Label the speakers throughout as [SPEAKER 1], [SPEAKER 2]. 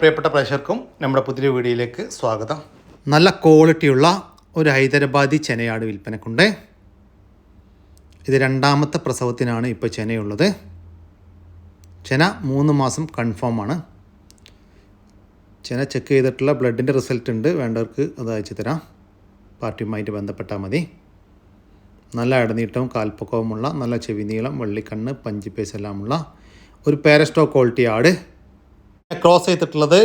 [SPEAKER 1] പ്രിയപ്പെട്ട പ്രേക്ഷകർക്കും നമ്മുടെ പുതിയ വീഡിയോയിലേക്ക് സ്വാഗതം. നല്ല ക്വാളിറ്റിയുള്ള ഒരു ഹൈദരാബാദി ചെനയാണ് വിൽപ്പനക്കുണ്ട്. ഇത് രണ്ടാമത്തെ പ്രസവത്തിനാണ് ഇപ്പോൾ ചെനയുള്ളത്. ചെന മൂന്ന് മാസം കൺഫേമാണ് ചെന ചെക്ക് ചെയ്തിട്ടുള്ള ബ്ലഡിന്റെ റിസൾട്ട് ഉണ്ട്. വേണ്ടവർക്ക് അത് അയച്ചു തരാം. പാർട്ടിയുമായിട്ട് ബന്ധപ്പെട്ടാൽ മതി. നല്ല ഇടനീട്ടവും കാൽപ്പക്കവുമുള്ള നല്ല ചെവി നീളം വെള്ളിക്കണ്ണ് പഞ്ചിപ്പേസ് എല്ലാമുള്ള ഒരു പാരസ്റ്റോ ക്വാളിറ്റി ആട്. ക്രോസ് ചെയ്തിട്ടുള്ളത്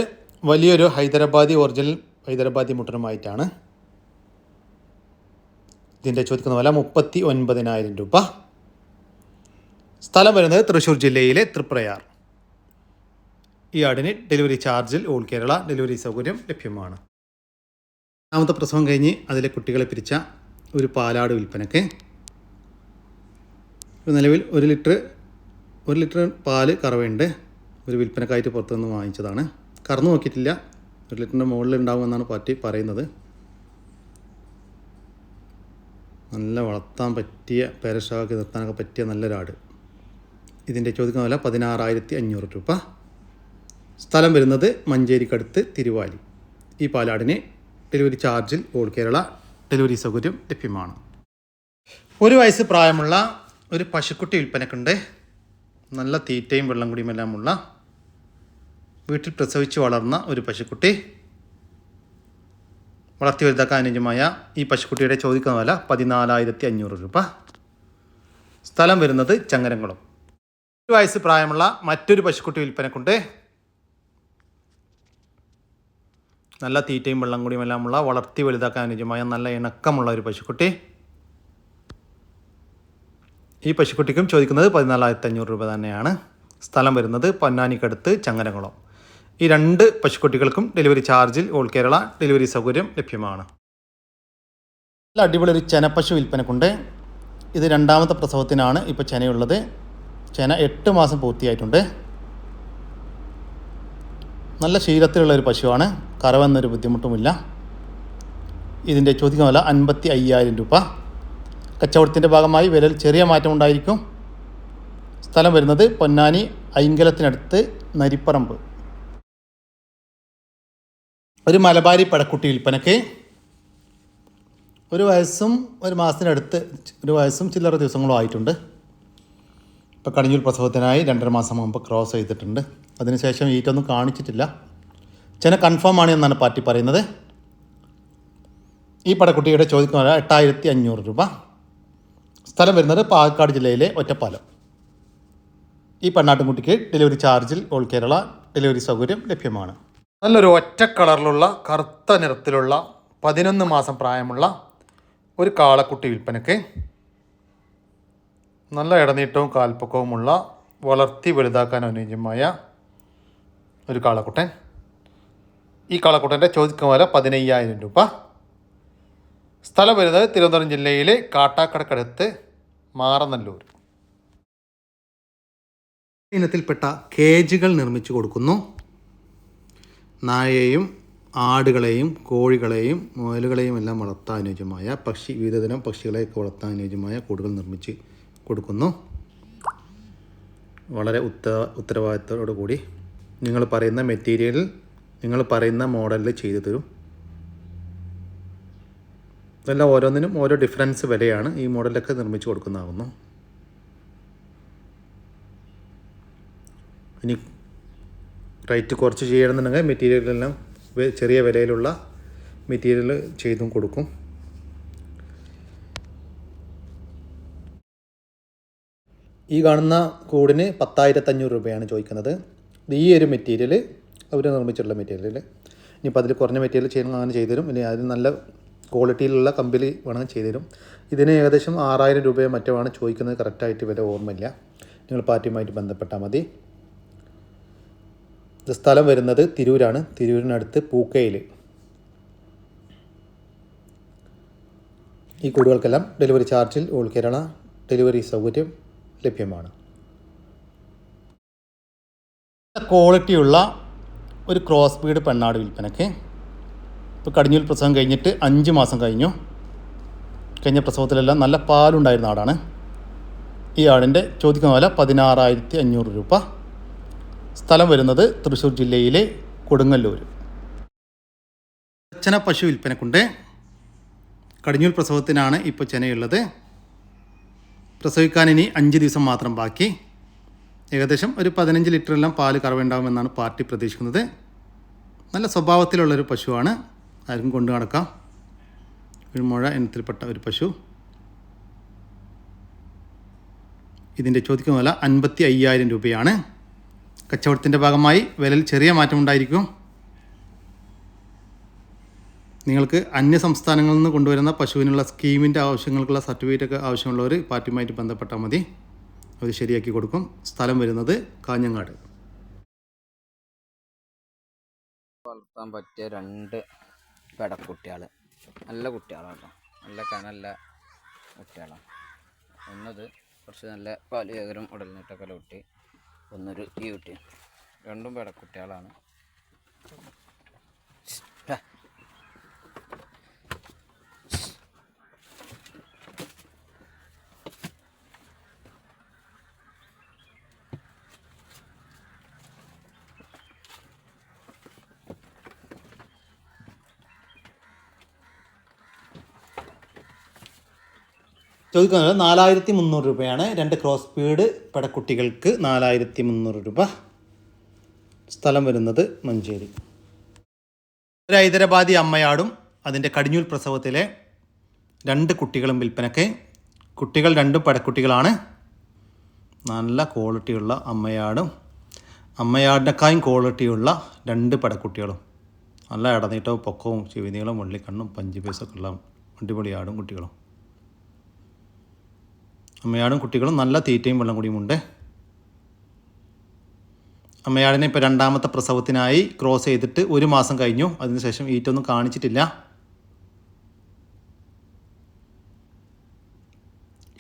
[SPEAKER 1] വലിയൊരു ഹൈദരാബാദി ഒറിജിനൽ ഹൈദരാബാദി മുട്ടനുമായിട്ടാണ്. ഇതിന്റെ ചോദിക്കുന്ന വില മുപ്പത്തി ഒൻപതിനായിരം രൂപ. സ്ഥലം വരുന്നത് തൃശ്ശൂർ ജില്ലയിലെ തൃപ്രയാർ. ഈ ആടിന് ഡെലിവറി ചാർജിൽ ഓൾ കേരള ഡെലിവറി സൗകര്യം ലഭ്യമാണ്. രണ്ടാമത്തെ പ്രസവം കഴിഞ്ഞ് അതിലെ കുട്ടികളെ പിരിച്ച ഒരു പാലാട് വിൽപ്പനക്ക്. നിലവിൽ ഒരു ലിറ്റർ ഒരു ലിറ്റർ പാൽ കറവയുണ്ട്. ഒരു വിൽപ്പനക്കായിട്ട് പുറത്തുനിന്ന് വാങ്ങിച്ചതാണ്. കറന്നു നോക്കിയിട്ടില്ല. ഒരു ലിറ്ററിന്റെ മുകളിൽ ഉണ്ടാകുമെന്നാണ് പറ്റി പറയുന്നത്. നല്ല വളർത്താൻ പറ്റിയ പേരഷാക്കി നിർത്താനൊക്കെ പറ്റിയ നല്ലൊരാട്. ഇതിന്റെ ചോദിക്കുന്ന വില പതിനാറായിരത്തി അഞ്ഞൂറ് രൂപ. സ്ഥലം വരുന്നത് മഞ്ചേരിക്കടുത്ത് തിരുവാലി. ഈ പാലാടിന് ഡെലിവറി ചാർജിൽ ഓൾ കേരള ഡെലിവറി സൗകര്യം ലഭ്യമാണ്. ഒരു വയസ്സ് പ്രായമുള്ള ഒരു പശുക്കുട്ടി വിൽപ്പനക്കുണ്ട്. നല്ല തീറ്റയും വെള്ളം കുടിയും എല്ലാമുള്ള വീട്ടിൽ പ്രസവിച്ച് വളർന്ന ഒരു പശുക്കുട്ടി. വളർത്തി വലുതാക്കാൻ അനുയോജ്യമായ ഈ പശുക്കുട്ടിയുടെ ചോദിക്കുന്ന വില പതിനാലായിരത്തി അഞ്ഞൂറ് രൂപ. സ്ഥലം വരുന്നത് ചങ്ങരംകുളം. ഒരു വയസ്സ് പ്രായമുള്ള മറ്റൊരു പശുക്കുട്ടി വിൽപ്പനക്കുണ്ട്. നല്ല തീറ്റയും വെള്ളം കൂടിയും എല്ലാമുള്ള വളർത്തി വലുതാക്കാൻ അനുയോജ്യമായ നല്ല ഇണക്കമുള്ള ഒരു പശുക്കുട്ടി. ഈ പശുക്കുട്ടിക്കും ചോദിക്കുന്നത് പതിനാലായിരത്തി അഞ്ഞൂറ് രൂപ തന്നെയാണ്. സ്ഥലം വരുന്നത് പൊന്നാനിക്കടുത്ത് ചങ്ങരകുളം. ഈ രണ്ട് പശുക്കുട്ടികൾക്കും ഡെലിവറി ചാർജിൽ ഓൾ കേരള ഡെലിവറി സൗകര്യം ലഭ്യമാണ്. നല്ല അടിപൊളി ഒരു ചെനപ്പശു വിൽപ്പനക്കുണ്ട്. ഇത് രണ്ടാമത്തെ പ്രസവത്തിനാണ് ഇപ്പോൾ ചെനയുള്ളത്. ചെന എട്ട് മാസം പൂർത്തിയായിട്ടുണ്ട്. നല്ല ശീലത്തിലുള്ള ഒരു പശുവാണ്. കറവെന്നൊരു ബുദ്ധിമുട്ടുമില്ല. ഇതിന്റെ ചോദ്യം വില അൻപത്തി അയ്യായിരം രൂപ. കച്ചവടത്തിന്റെ ഭാഗമായി വിലയിൽ ചെറിയ മാറ്റമുണ്ടായിരിക്കും സ്ഥലം വരുന്നത് പൊന്നാനി ഐങ്കലത്തിനടുത്ത് നരിപ്പറമ്പ്. ഒരു മലബാരി പടക്കുട്ടി വിൽപ്പനയ്ക്ക് ഒരു വയസ്സും ഒരു മാസത്തിനടുത്ത് ഒരു വയസ്സും ചില്ലറ ദിവസങ്ങളും ആയിട്ടുണ്ട്. ഇപ്പോൾ കടിഞ്ഞൂൽ പ്രസവത്തിനായി രണ്ടര മാസം മുമ്പ് ക്രോസ് ചെയ്തിട്ടുണ്ട്. അതിനുശേഷം ഈറ്റൊന്നും കാണിച്ചിട്ടില്ല. ചെന കൺഫേം ആണ് എന്നാണ് പാർട്ടി പറയുന്നത്. ഈ പടക്കുട്ടിയുടെ ചോദിക്കുന്ന എട്ടായിരത്തി അഞ്ഞൂറ് രൂപ. സ്ഥലം വരുന്നത് പാലക്കാട് ജില്ലയിലെ ഒറ്റപ്പാലം. ഈ പെണ്ണാട്ടുംകുട്ടിക്ക് ഡെലിവറി ചാർജിൽ ഓൾ കേരള ഡെലിവറി സൗകര്യം ലഭ്യമാണ്. നല്ലൊരു ഒറ്റ കളറിലുള്ള കറുത്ത നിറത്തിലുള്ള പതിനൊന്ന് മാസം പ്രായമുള്ള ഒരു കാളക്കുട്ടി വിൽപ്പനയ്ക്ക് നല്ല ഇടനീട്ടവും കാൽപ്പക്കവുമുള്ള വളർത്തി വലുതാക്കാൻ അനുയോജ്യമായ ഒരു കാളക്കുട്ടൻ. ഈ കാളക്കുട്ടന്റെ ചോദിക്കുന്ന വില പതിനയ്യായിരം രൂപ. സ്ഥലം വരുന്നത് തിരുവനന്തപുരം ജില്ലയിലെ കാട്ടാക്കടക്കടുത്ത് മാറനല്ലൂർ. ഇനത്തിൽപ്പെട്ട കേജുകൾ നിർമ്മിച്ചു കൊടുക്കുന്നു. നായയെയും ആടുകളെയും കോഴികളെയും മുയലുകളെയും എല്ലാം വളർത്താൻ അനുയോജ്യമായ പക്ഷി വിവിധതരം പക്ഷികളെയൊക്കെ വളർത്താൻ അനുയോജ്യമായ കൂടുകൾ നിർമ്മിച്ച് കൊടുക്കുന്നു. വളരെ ഉത്ത ഉത്തരവാദിത്തത്തോടു കൂടി നിങ്ങൾ പറയുന്ന മെറ്റീരിയലിൽ നിങ്ങൾ പറയുന്ന മോഡലിൽ ചെയ്തു തരും. ഇതെല്ലാം ഓരോന്നിനും ഓരോ ഡിഫറൻസ് വിലയാണ് ഈ മോഡലൊക്കെ നിർമ്മിച്ച് കൊടുക്കുന്നതാകുന്നു ഇനി റേറ്റ് കുറച്ച് ചെയ്യണമെന്നുണ്ടെങ്കിൽ മെറ്റീരിയലെല്ലാം ചെറിയ വിലയിലുള്ള മെറ്റീരിയൽ ചെയ്തും കൊടുക്കും. ഈ കാണുന്ന കൂടിന് പത്തായിരത്തഞ്ഞൂറ് രൂപയാണ് ചോദിക്കുന്നത്. ഈ ഒരു മെറ്റീരിയൽ അവർ നിർമ്മിച്ചിട്ടുള്ള മെറ്റീരിയൽ ഇനിയിപ്പോൾ അതിൽ കുറഞ്ഞ മെറ്റീരിയൽ ചെയ്യണം അങ്ങനെ ചെയ്തു തരും. ഇനി അതിന് നല്ല ക്വാളിറ്റിയിലുള്ള കമ്പനി വേണമെങ്കിൽ ചെയ്തു തരും. ഇതിന് ഏകദേശം ആറായിരം രൂപയോ മറ്റോ ആണ് ചോദിക്കുന്നത്. കറക്റ്റായിട്ട് വില ഓർമ്മയില്ല. നിങ്ങൾ പാർട്ടിയുമായിട്ട് ബന്ധപ്പെട്ടാൽ മതി. ഇത് സ്ഥലം വരുന്നത് തിരൂരാണ്. തിരൂരിനടുത്ത് പൂക്കയിൽ ഈ കൂടുകൾക്കെല്ലാം ഡെലിവറി ചാർജിൽ ഓൾ കേരള ഡെലിവറി സൗകര്യം ലഭ്യമാണ്. ക്വാളിറ്റിയുള്ള ഒരു ക്രോസ് ബീഡ് പെണ്ണാട് വിൽപ്പനയ്ക്ക്. ഇപ്പോൾ കടിഞ്ഞൂൽ പ്രസവം കഴിഞ്ഞിട്ട് അഞ്ച് മാസം കഴിഞ്ഞു. കഴിഞ്ഞ പ്രസവത്തിലെല്ലാം നല്ല പാലുണ്ടായിരുന്ന ആടാണ്. ഈ ആടിന്റെ ചോദിക്കുന്ന വില പതിനാറായിരത്തി അഞ്ഞൂറ് രൂപ. സ്ഥലം വരുന്നത് തൃശ്ശൂർ ജില്ലയിലെ കൊടുങ്ങല്ലൂർ. അച്ഛന പശു വിൽപ്പനക്കുണ്ട്. കടിഞ്ഞൂൽ പ്രസവത്തിനാണ് ഇപ്പോൾ ചെനയുള്ളത്. പ്രസവിക്കാൻ ഇനി അഞ്ച് ദിവസം മാത്രം ബാക്കി. ഏകദേശം ഒരു പതിനഞ്ച് ലിറ്ററെല്ലാം പാൽ കറവുണ്ടാകുമെന്നാണ് പാർട്ടി പ്രതീക്ഷിക്കുന്നത്. നല്ല സ്വഭാവത്തിലുള്ളൊരു പശുവാണ്. ആർക്കും കൊണ്ടു നടക്കാം. ഒരു മുഴ ഇനത്തിൽപ്പെട്ട ഒരു പശു. ഇതിന്റെ ചോദിക്കുന്ന വില അൻപത്തി അയ്യായിരം രൂപയാണ്. കച്ചവടത്തിന്റെ ഭാഗമായി വിലയിൽ ചെറിയ മാറ്റമുണ്ടായിരിക്കും നിങ്ങൾക്ക് അന്യ സംസ്ഥാനങ്ങളിൽ നിന്ന് കൊണ്ടുവരുന്ന പശുവിനുള്ള സ്കീമിന്റെ ആവശ്യങ്ങൾക്കുള്ള സർട്ടിഫിക്കറ്റ് ഒക്കെ ആവശ്യമുള്ളവർ പാർട്ടിയുമായിട്ട് ബന്ധപ്പെട്ടാൽ മതി. അത് ശരിയാക്കി കൊടുക്കും. സ്ഥലം വരുന്നത് കാഞ്ഞങ്ങാട്.
[SPEAKER 2] വളർത്താൻ പറ്റിയ രണ്ട് പെടക്കുട്ടികൾ നല്ല കുട്ടികളാണ് കേട്ടോ നല്ല കനല്ല കുട്ടികളാണ് ഒന്നത് കുറച്ച് നല്ല പാലിയകരം ഉടലിനിട്ടൊക്കെ കുട്ടി. ഒന്നൊരു ഈ കുട്ടി രണ്ടും പെടക്കുട്ടികളാണ്
[SPEAKER 1] ചോദിക്കുന്നത് നാലായിരത്തി മുന്നൂറ് രൂപയാണ്. രണ്ട് ക്രോസ് പീഡ് പടക്കുട്ടികൾക്ക് നാലായിരത്തി മുന്നൂറ് രൂപ. സ്ഥലം വരുന്നത് മഞ്ചേരി. ഒരു ഹൈദരാബാദി അമ്മയാടും അതിന്റെ കടിഞ്ഞൂൽ പ്രസവത്തിലെ രണ്ട് കുട്ടികളും വിൽപ്പനയ്ക്ക്. കുട്ടികൾ രണ്ടും പടക്കുട്ടികളാണ്. നല്ല ക്വാളിറ്റിയുള്ള അമ്മയാടും. അമ്മയാടിനേക്കായും ക്വാളിറ്റിയുള്ള രണ്ട് പടക്കുട്ടികളും. നല്ല ഇടനീട്ടവും പൊക്കവും ചെവിനീളം വള്ളിക്കണ്ണും പഞ്ച് പീസൊക്കെ ഉള്ള അടിപൊളി ആടും കുട്ടികളും. അമ്മയാടും കുട്ടികളും നല്ല തീറ്റയും വെള്ളം കൂടിയും ഉണ്ട്. അമ്മയാടിനെ ഇപ്പോൾ രണ്ടാമത്തെ പ്രസവത്തിനായി ക്രോസ് ചെയ്തിട്ട് ഒരു മാസം കഴിഞ്ഞു. അതിനുശേഷം ഈറ്റൊന്നും കാണിച്ചിട്ടില്ല.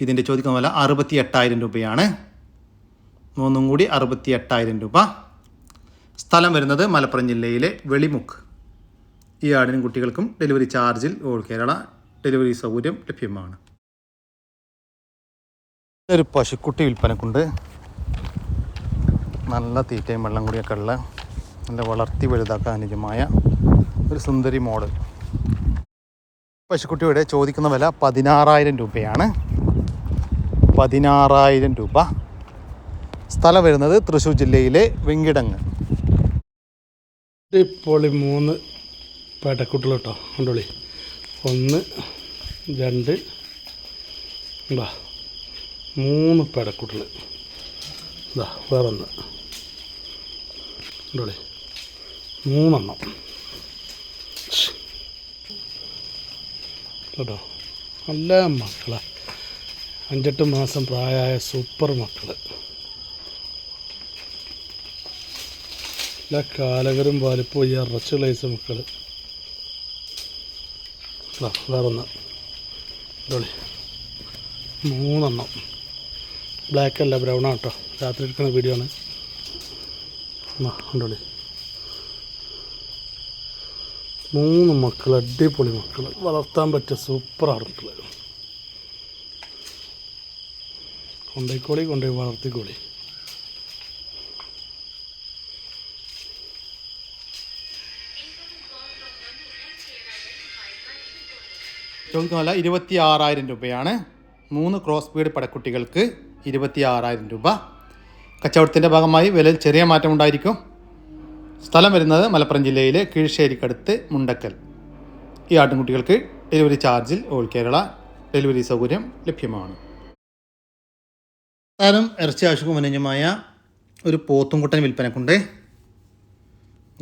[SPEAKER 1] ഇതിന്റെ ചോദിക്കുന്ന വില അറുപത്തി എട്ടായിരം രൂപയാണ്. മൂന്നും കൂടി അറുപത്തി എട്ടായിരം രൂപ. സ്ഥലം വരുന്നത് മലപ്പുറം ജില്ലയിലെ വെളിമുക്ക്. ഈ ആടിനും കുട്ടികൾക്കും ഡെലിവറി ചാർജിൽ ഓൾ കേരള ഡെലിവറി സൗകര്യം ലഭ്യമാണ്. ഒരു പശുക്കുട്ടി വിൽപ്പനക്കുണ്ട്. നല്ല തീറ്റയും വെള്ളം കൂടിയൊക്കെ ഉള്ള നല്ല വളർത്തി വലുതാക്കാൻ അനുജമായ ഒരു സുന്ദരി മോഡൽ. പശുക്കുട്ടിയുടെ ചോദിക്കുന്ന വില പതിനാറായിരം രൂപയാണ്. പതിനാറായിരം രൂപ. സ്ഥലം വരുന്നത് തൃശ്ശൂർ ജില്ലയിലെ വെങ്കിടങ്ങ്.
[SPEAKER 3] ഇപ്പോൾ മൂന്ന് പേട്ടക്കുട്ടികൾ കേട്ടോ കണ്ടോളി. ഒന്ന് രണ്ട് എന്താ മൂന്ന് പേടക്കുട്ടികൾ ഇതാ വേറെ ഒന്ന് ഉണ്ടോളി മൂന്നെണ്ണം. കേട്ടോ? നല്ല മക്കളെ. അഞ്ചെട്ട് മാസം പ്രായമായ സൂപ്പർ മക്കൾ എല്ലാ കാലകരും വലിപ്പം ഈ ഇറച്ചു ലൈസ് മക്കൾ വേറൊന്ന്. ഇതോളി മൂന്നെണ്ണം. ബ്ലാക്ക് അല്ല ബ്രൗൺ ആട്ടോ രാത്രി എടുക്കുന്ന വീഡിയോ ആണ്. കണ്ടോളി. മൂന്ന് മക്കൾ അടിപൊളി മക്കൾ വളർത്താൻ പറ്റിയ സൂപ്പർ ആടുക്കൾ കൊണ്ടേക്കോളി കൊണ്ടുപോയി വളർത്തിക്കോളി.
[SPEAKER 1] ഇരുപത്തി ആറായിരം രൂപയാണ്. മൂന്ന് ക്രോസ് ബീഡ് പടക്കുട്ടികൾക്ക്. ഇരുപത്തി ആറായിരം രൂപ. കച്ചവടത്തിന്റെ ഭാഗമായി വിലയിൽ ചെറിയ മാറ്റമുണ്ടായിരിക്കും സ്ഥലം വരുന്നത് മലപ്പുറം ജില്ലയിലെ കീഴ്ശ്ശേരിക്കടുത്ത് മുണ്ടക്കൽ. ഈ ആട്ടിൻകുട്ടികൾക്ക് ഡെലിവറി ചാർജിൽ ഓൾ കേരള ഡെലിവറി സൗകര്യം ലഭ്യമാണ്. താരം ഇറച്ചി ആവശ്യക്കും അനുയോജ്യമായ ഒരു പോത്തുംകുട്ടൻ വിൽപ്പനക്കുണ്ട്.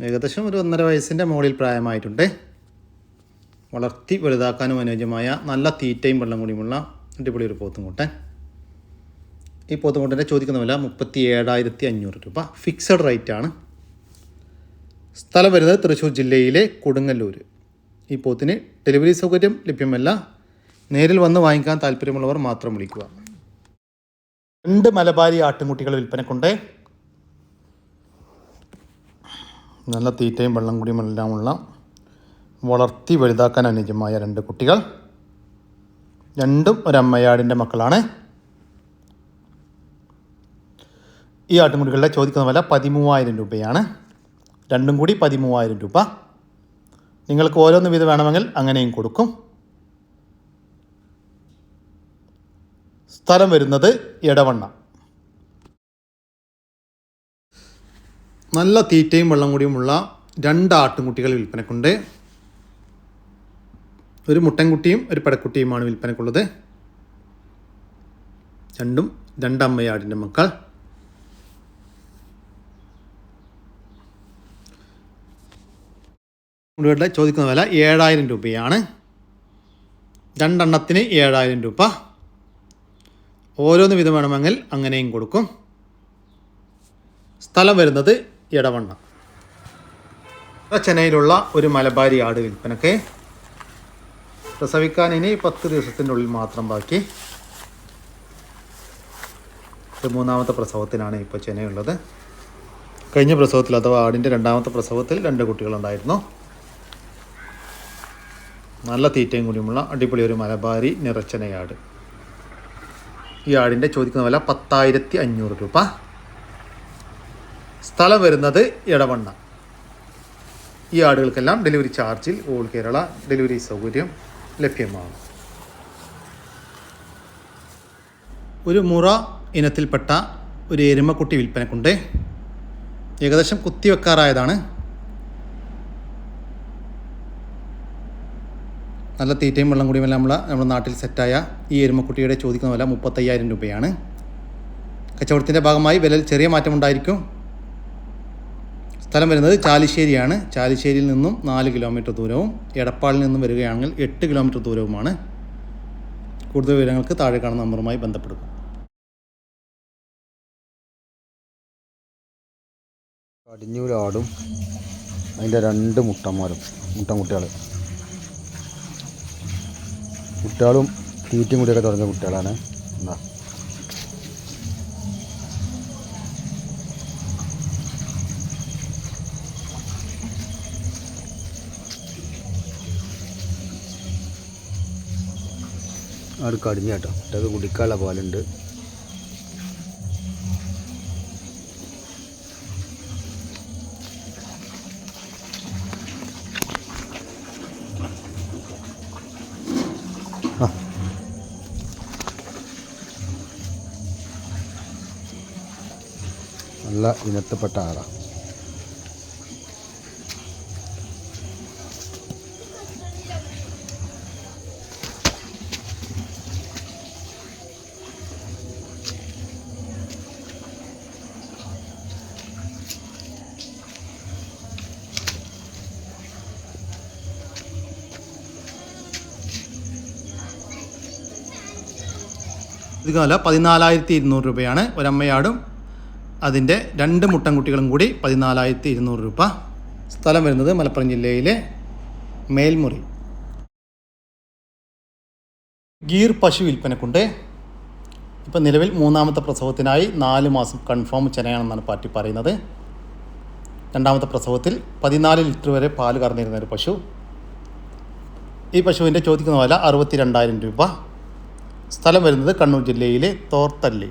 [SPEAKER 1] ഏകദേശം ഒരു ഒന്നര വയസ്സിന്റെ മുകളിൽ പ്രായമായിട്ടുണ്ട്. വളർത്തി വലുതാക്കാനും അനുയോജ്യമായ നല്ല തീറ്റയും വെള്ളം കൂടിയുമുള്ള അടിപൊളി ഒരു പോത്തുംകുട്ടൻ. ഈ പോത്തുംകുട്ടന്റെ ചോദിക്കുന്ന വില മുപ്പത്തി ഏഴായിരത്തി അഞ്ഞൂറ് രൂപ. ഫിക്സഡ് റേറ്റ് ആണ് സ്ഥലം വരുന്നത് തൃശ്ശൂർ ജില്ലയിലെ കൊടുങ്ങല്ലൂർ ഈ പോത്തിന് ഡെലിവറി സൗകര്യം ലഭ്യമല്ല. നേരിൽ വന്ന് വാങ്ങിക്കാൻ താല്പര്യമുള്ളവർ മാത്രം വിളിക്കുക. രണ്ട് മലബാരി ആട്ടിൻകുട്ടികൾ വിൽപ്പനക്കുണ്ട്. നല്ല തീറ്റയും വെള്ളം കൂടിയും എല്ലാമുള്ള വളർത്തി വലുതാക്കാൻ അനുയോജ്യമായ രണ്ട് കുട്ടികൾ. രണ്ടും ഒരമ്മയാടിന്റെ മക്കളാണ്. ഈ ആട്ടുമുടികളിലെ ചോദിക്കുന്ന വില പതിമൂവായിരം രൂപയാണ്. രണ്ടും കൂടി പതിമൂവായിരം രൂപ. നിങ്ങൾക്ക് ഓരോന്ന് വീതം വേണമെങ്കിൽ അങ്ങനെയും കൊടുക്കും. സ്ഥലം വരുന്നത് എടവണ്ണ. നല്ല തീറ്റയും വെള്ളം കൂടിയുമുള്ള രണ്ട് ആട്ടുംകുട്ടികൾ വിൽപ്പനക്കുണ്ട്. ഒരു മുട്ടൻകുട്ടിയും ഒരു പടക്കുട്ടിയുമാണ് വിൽപ്പനക്കുള്ളത്. രണ്ടും രണ്ടമ്മയാടിന്റെ മക്കൾ. ഇവിടെ ചോദിക്കുന്ന വില ഏഴായിരം രൂപയാണ്. രണ്ടെണ്ണത്തിന് ഏഴായിരം രൂപ. ഓരോന്ന് വിധം വേണമെങ്കിൽ അങ്ങനെയും കൊടുക്കും. സ്ഥലം വരുന്നത് ഇടവണ്ണ ചെന്നൈയിലുള്ള ഒരു മലബാരി ആട് വിൽപ്പനക്ക് പ്രസവിക്കാൻ ഇനി പത്ത് ദിവസത്തിന്റെ ഉള്ളിൽ മാത്രം ബാക്കി. മൂന്നാമത്തെ പ്രസവത്തിനാണ് ഇപ്പോൾ ചെന്നൈ ഉള്ളത്. കഴിഞ്ഞ പ്രസവത്തിൽ അഥവാ ആടിന്റെ രണ്ടാമത്തെ പ്രസവത്തിൽ രണ്ട് കുട്ടികളുണ്ടായിരുന്നു. നല്ല തീറ്റയും കൂടിയുമുള്ള അടിപൊളി ഒരു മലബാരി നിറച്ചനയാട്. ഈ ആടിന്റെ ചോദിക്കുന്ന വില പത്തായിരത്തി അഞ്ഞൂറ് രൂപ. സ്ഥലം വരുന്നത് ഇടവണ്ണ ഈ ആടുകൾക്കെല്ലാം ഡെലിവറി ചാർജിൽ ഓൾ കേരള ഡെലിവറി സൗകര്യം ലഭ്യമാണ്. ഒരു മുറ ഇനത്തിൽപ്പെട്ട ഒരു എരുമക്കുട്ടി വിൽപ്പനക്കുണ്ട്. ഏകദേശം കുത്തിവെക്കാറായതാണ്. നല്ല തീറ്റയും വെള്ളം കൂടിയുമെല്ലാം നമ്മൾ നമ്മുടെ നാട്ടിൽ സെറ്റായ ഈ എരുമക്കുട്ടിയുടെ ചോദിക്കുന്ന വില മുപ്പത്തയ്യായിരം രൂപയാണ്. കച്ചവടത്തിന്റെ ഭാഗമായി വിലയിൽ ചെറിയ മാറ്റമുണ്ടായിരിക്കും സ്ഥലം വരുന്നത് ചാലിശ്ശേരിയാണ്. ചാലിശ്ശേരിയിൽ നിന്നും നാല് കിലോമീറ്റർ ദൂരവും എടപ്പാളിൽ നിന്നും വരികയാണെങ്കിൽ എട്ട് കിലോമീറ്റർ ദൂരവുമാണ്. കൂടുതൽ വിവരങ്ങൾക്ക് താഴെ കാണുന്ന നമ്പറുമായി ബന്ധപ്പെടുക.
[SPEAKER 2] കടിഞ്ഞൂരാടും അതിന്റെ രണ്ട് മുട്ടന്മാരും മുട്ടൻകുട്ടികൾ കുട്ടികളും തീറ്റയും കൂടിയൊക്കെ തുടങ്ങിയ കുട്ടികളാണ്. എന്നാ അവിടെ കടിഞ്ഞാട്ടോ കുട്ടികൾക്ക് കുടിക്കാനുള്ള പാലുണ്ട് നല്ല ഇനത്തിൽപ്പെട്ട ആളാണ്
[SPEAKER 1] ഇത് കാല പതിനാലായിരത്തി ഇരുന്നൂറ് രൂപയാണ് ഒരമ്മയാടും അതിന്റെ രണ്ട് മുട്ടൻകുട്ടികളും കൂടി പതിനാലായിരത്തി ഇരുന്നൂറ് രൂപ സ്ഥലം വരുന്നത് മലപ്പുറം ജില്ലയിലെ മേൽമുറി. ഗീർ പശു വിൽപ്പനക്കുണ്ട്. ഇപ്പം നിലവിൽ മൂന്നാമത്തെ പ്രസവത്തിനായി നാല് മാസം കൺഫേം ചെനയാണെന്നാണ് പാർട്ടി പറയുന്നത്. രണ്ടാമത്തെ പ്രസവത്തിൽ പതിനാല് ലിറ്റർ വരെ പാൽ കറന്നിരുന്ന ഒരു പശു. ഈ പശുവിന്റെ ചോദിക്കുന്ന വില അറുപത്തി രണ്ടായിരം രൂപ. സ്ഥലം വരുന്നത് കണ്ണൂർ ജില്ലയിലെ തോർത്തല്ലി.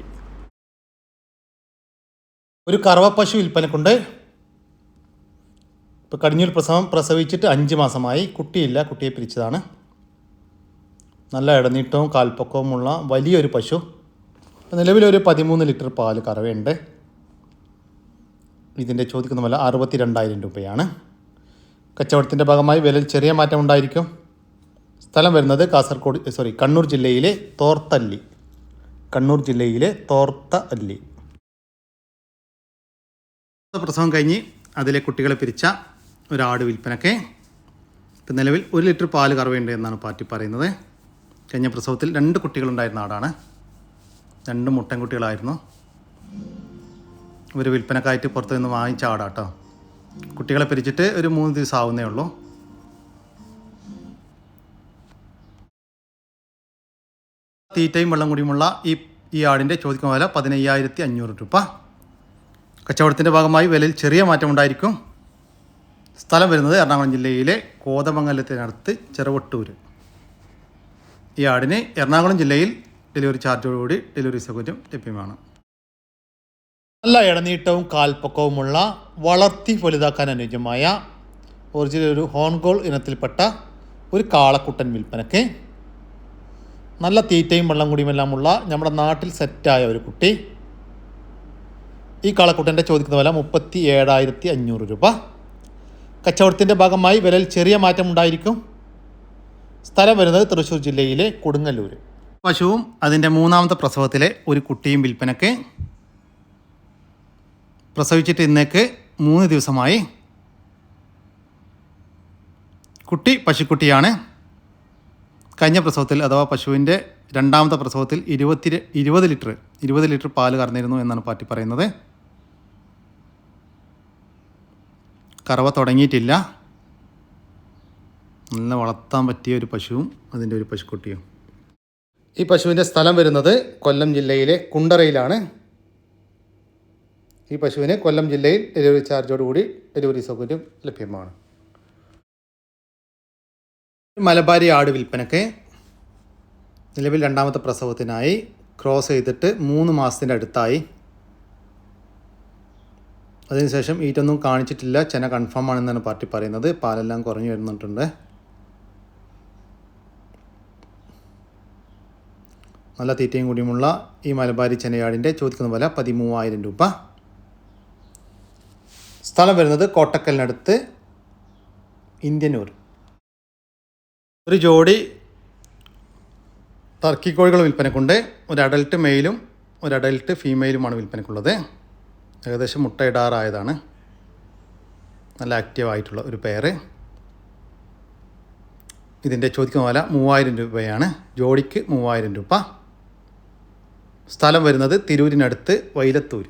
[SPEAKER 1] ഒരു കറവ പശു വിൽപ്പനക്കുണ്ട്. ഇപ്പോൾ കടിഞ്ഞൂൽ പ്രസവം പ്രസവിച്ചിട്ട് അഞ്ച് മാസമായി. കുട്ടിയില്ല കുട്ടിയെ പിരിച്ചതാണ്. നല്ല ഇടനീട്ടവും കാൽപ്പൊക്കവുമുള്ള വലിയൊരു പശു. നിലവിലൊരു പതിമൂന്ന് ലിറ്റർ പാൽ കറവയുണ്ട്. ഇതിന്റെ ചോദിക്കുന്ന വില അറുപത്തി രണ്ടായിരം രൂപയാണ്. കച്ചവടത്തിന്റെ ഭാഗമായി വിലയിൽ ചെറിയ മാറ്റം ഉണ്ടായിരിക്കും. സ്ഥലം വരുന്നത് കാസർഗോഡ് സോറി കണ്ണൂർ ജില്ലയിലെ തോർത്തല്ലി. കണ്ണൂർ ജില്ലയിലെ തോർത്ത അല്ലി പ്രസവം കഴിഞ്ഞ് അതിലെ കുട്ടികളെ പിരിച്ച ഒരാട് വിൽപ്പനക്ക് ഇപ്പം നിലവിൽ ഒരു ലിറ്റർ പാൽ കറവേണ്ട എന്നാണ് പാർട്ടി പറയുന്നത്. കഴിഞ്ഞ പ്രസവത്തിൽ രണ്ട് കുട്ടികളുണ്ടായിരുന്ന ആടാണ്. രണ്ട് മുട്ടൻകുട്ടികളായിരുന്നു. ഒരു വിൽപ്പനക്കായിട്ട് പുറത്തു നിന്ന് വാങ്ങിച്ച ആടാട്ടോ. കുട്ടികളെ പിരിച്ചിട്ട് ഒരു മൂന്ന് ദിവസം ആവുന്നേ ഉള്ളൂ. തീറ്റയും വെള്ളം കൂടിയുമുള്ള ഈ ഈ ആടിന്റെ ചോദിക്കുന്ന വില പതിനയ്യായിരത്തി അഞ്ഞൂറ് രൂപ. കച്ചവടത്തിന്റെ ഭാഗമായി വിലയിൽ ചെറിയ മാറ്റമുണ്ടായിരിക്കും സ്ഥലം വരുന്നത് എറണാകുളം ജില്ലയിലെ കോതമംഗലത്തിനടുത്ത് ചെറുവട്ടൂർ ഈ ആടിന് എറണാകുളം ജില്ലയിൽ ഡെലിവറി ചാർജോടുകൂടി ഡെലിവറി സൗകര്യം ലഭ്യമാണ്. നല്ല ഇടനീട്ടവും കാൽപ്പൊക്കവുമുള്ള വളർത്തി വലുതാക്കാൻ അനുയോജ്യമായ ഒറിജിനൽ ഒരു ഹോൺഗോൾ ഇനത്തിൽപ്പെട്ട ഒരു കാളക്കുട്ടൻ വിൽപ്പനയ്ക്ക് നല്ല തീറ്റയും വെള്ളം കുടിയുമെല്ലാമുള്ള നമ്മുടെ നാട്ടിൽ സെറ്റായ ഒരു കുട്ടി ഈ കളക്കൂട്ടന്റെ ചോദിക്കുന്ന വില മുപ്പത്തി ഏഴായിരത്തി അഞ്ഞൂറ് രൂപ. കച്ചവടത്തിന്റെ ഭാഗമായി വിലയിൽ ചെറിയ മാറ്റം ഉണ്ടായിരിക്കും. സ്ഥലം വരുന്നത് തൃശ്ശൂർ ജില്ലയിലെ കൊടുങ്ങല്ലൂർ പശുവും അതിന്റെ മൂന്നാമത്തെ പ്രസവത്തിലെ ഒരു കുട്ടിയും വിൽപ്പനയ്ക്ക് പ്രസവിച്ചിട്ട് ഇന്നേക്ക് മൂന്ന് ദിവസമായി കുട്ടി പശുക്കുട്ടിയാണ്. കഴിഞ്ഞ പ്രസവത്തിൽ അഥവാ പശുവിന്റെ രണ്ടാമത്തെ പ്രസവത്തിൽ ഇരുപത്തി ഇരുപത് ലിറ്റർ ഇരുപത് ലിറ്റർ പാൽ കറന്നിരുന്നു എന്നാണ് പാർട്ടി പറയുന്നത്. കറവ തുടങ്ങിയിട്ടില്ല. നല്ല വളർത്താൻ പറ്റിയ ഒരു പശുവും അതിന്റെ ഒരു പശുക്കുട്ടിയും. ഈ പശുവിന്റെ സ്ഥലം വരുന്നത് കൊല്ലം ജില്ലയിലെ കുണ്ടറയിലാണ്. ഈ പശുവിന് കൊല്ലം ജില്ലയിൽ ഡെലിവറി ചാർജോടുകൂടി ഡെലിവറി സൗകര്യം ലഭ്യമാണ്. മലബാരി ആട് വിൽപ്പനയ്ക്ക് നിലവിൽ രണ്ടാമത്തെ പ്രസവത്തിനായി ക്രോസ് ചെയ്തിട്ട് മൂന്ന് മാസത്തിന്റെ അടുത്തായി അതിനുശേഷം ഈറ്റൊന്നും കാണിച്ചിട്ടില്ല. ചെന കൺഫേം ആണെന്നാണ് പാർട്ടി പറയുന്നത്. പാലെല്ലാം കുറഞ്ഞു വരുന്നിട്ടുണ്ട് നല്ല തീറ്റയും കൂടിയുമുള്ള ഈ മലബാരി ചെനയാടിന്റെ ചോദിക്കുന്ന വില പതിമൂവായിരം രൂപ. സ്ഥലം വരുന്നത് കോട്ടക്കലിനടുത്ത് ഇന്ത്യനൂർ. ഒരു ജോഡി ടർക്കി കോഴികൾ വിൽപ്പനക്കുണ്ട്. ഒരു അഡൽട്ട് മെയിലും ഒരു അഡൽട്ട് ഫീമെയിലുമാണ് വിൽപ്പനക്കുള്ളത്. ഏകദേശം മുട്ടയിടാറായതാണ് നല്ല ആക്റ്റീവ് ആയിട്ടുള്ള ഒരു പെയറ് ഇതിന്റെ ചോദിക്കുന്ന വില മൂവായിരം രൂപയാണ്. ജോഡിക്ക് മൂവായിരം രൂപ. സ്ഥലം വരുന്നത് തിരൂരിനടുത്ത് വൈലത്തൂര്.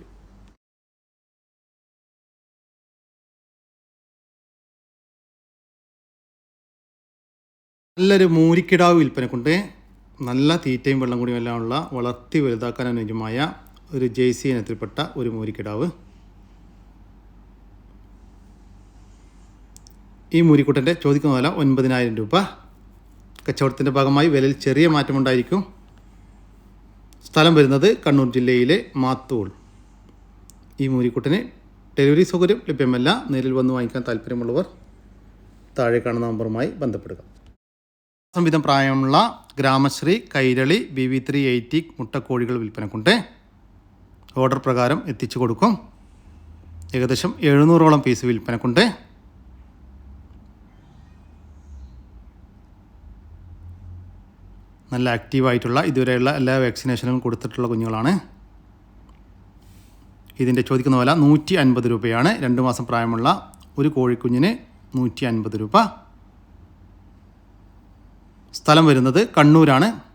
[SPEAKER 1] നല്ലൊരു മൂരിക്കിടാവ് വിൽപ്പനക്കുണ്ട്. നല്ല തീറ്റയും വെള്ളം കൂടിയും എല്ലാം ഉള്ള വളർത്തി വലുതാക്കാൻ അനുയോജ്യമായ ഒരു ജെയ്സി ഇനത്തിൽപ്പെട്ട ഒരു മൂരിക്കിടാവ്. ഈ മൂരിക്കുട്ടന്റെ ചോദിക്കുന്ന വില ഒൻപതിനായിരം രൂപ. കച്ചവടത്തിന്റെ ഭാഗമായി വിലയിൽ ചെറിയ മാറ്റമുണ്ടായിരിക്കും സ്ഥലം വരുന്നത് കണ്ണൂർ ജില്ലയിലെ മാത്തൂൾ. ഈ മൂരിക്കുട്ടന് ഡെലിവറി സൗകര്യം ലഭ്യമല്ല. നേരിൽ വന്ന് വാങ്ങിക്കാൻ താല്പര്യമുള്ളവർ താഴെ കാണുന്ന നമ്പറുമായി ബന്ധപ്പെടുക. സംവിധം പ്രായമുള്ള Gramasree Kairali B V three eighty മുട്ടക്കോഴികൾ വിൽപ്പനക്കുണ്ട്. ഓർഡർ പ്രകാരം എത്തിച്ചു കൊടുക്കും. ഏകദേശം എഴുന്നൂറോളം പീസ് വിൽപ്പനക്കുണ്ട്. നല്ല ആക്റ്റീവായിട്ടുള്ള ഇതുവരെയുള്ള എല്ലാ വാക്സിനേഷനും കൊടുത്തിട്ടുള്ള കുഞ്ഞുങ്ങളാണ്. ഇതിന്റെ ചോദിക്കുന്ന വില നൂറ്റി അൻപത് രൂപയാണ്. രണ്ട് മാസം പ്രായമുള്ള ഒരു കോഴിക്കുഞ്ഞിന് നൂറ്റി അൻപത് രൂപ. സ്ഥലം വരുന്നത് കണ്ണൂരാണ്.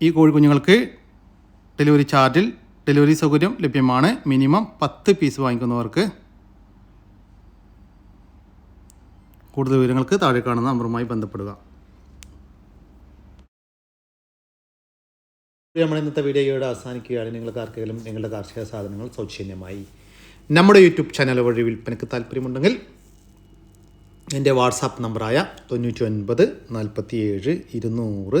[SPEAKER 1] ഈ കോഴിക്കുഞ്ഞുങ്ങൾക്ക് ഡെലിവറി ചാർജിൽ ഡെലിവറി സൗകര്യം ലഭ്യമാണ്. മിനിമം പത്ത് പീസ് വാങ്ങിക്കുന്നവർക്ക്. കൂടുതൽ വിവരങ്ങൾക്ക് താഴെ കാണുന്ന നമ്പറുമായി ബന്ധപ്പെടുക. നമ്മൾ ഇന്നത്തെ വീഡിയോയോട് അവസാനിക്കുകയാണ്. നിങ്ങൾക്ക് ആർക്കെങ്കിലും നിങ്ങളുടെ കാർഷിക സാധനങ്ങൾ സൗജന്യമായി നമ്മുടെ യൂട്യൂബ് ചാനൽ വഴി വിൽപ്പനയ്ക്ക് താല്പര്യമുണ്ടെങ്കിൽ എന്റെ വാട്സാപ്പ് നമ്പറായ തൊണ്ണൂറ്റി ഒൻപത് നാൽപ്പത്തി ഏഴ് ഇരുന്നൂറ്